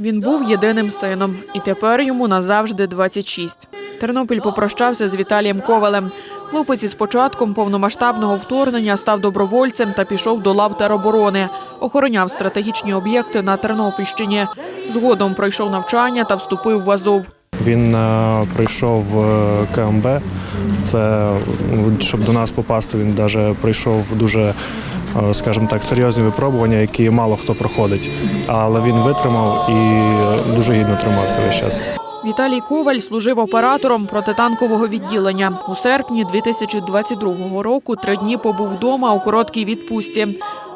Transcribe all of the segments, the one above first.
Він був єдиним сином, і тепер йому назавжди 26. Тернопіль попрощався з Віталієм Ковалем. Хлопець із початком повномасштабного вторгнення став добровольцем та пішов до лав тероборони. Охороняв стратегічні об'єкти на Тернопільщині. Згодом пройшов навчання та вступив в Азов. Він е, прийшов в КМБ. Це щоб до нас попасти, він навіть пройшов дуже, е, скажімо так, серйозні випробування, які мало хто проходить. Але він витримав і дуже гідно тримався весь час. Віталій Коваль служив оператором протитанкового відділення. У серпні 2022 року три дні побув вдома у короткій відпустці.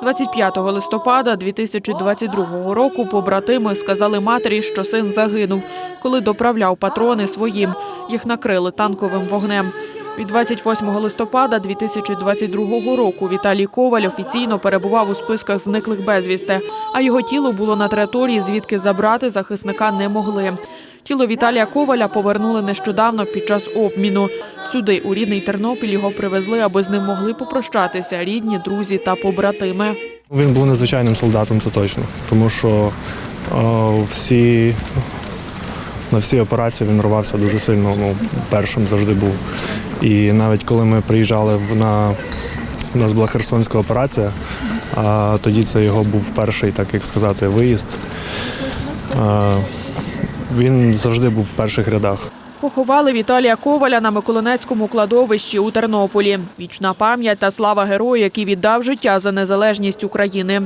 25 листопада 2022 року побратими сказали матері, що син загинув, коли доправляв патрони своїм. Їх накрили танковим вогнем. Від 28 листопада 2022 року Віталій Коваль офіційно перебував у списках зниклих безвісти, а його тіло було на території, звідки забрати захисника не могли. Тіло Віталія Коваля повернули нещодавно під час обміну. Сюди, у рідний Тернопіль, його привезли, аби з ним могли попрощатися рідні, друзі та побратими. Він був незвичайним солдатом, це точно, тому що е, всі, на всі операції він рвався дуже сильно. Ну, першим завжди був. І навіть коли ми приїжджали на у нас була Херсонська операція, а тоді це його був перший, так як сказати, виїзд. Е, Він завжди був в перших рядах. Поховали Віталія Коваля на Миколинецькому кладовищі у Тернополі. Вічна пам'ять та слава герою, який віддав життя за незалежність України.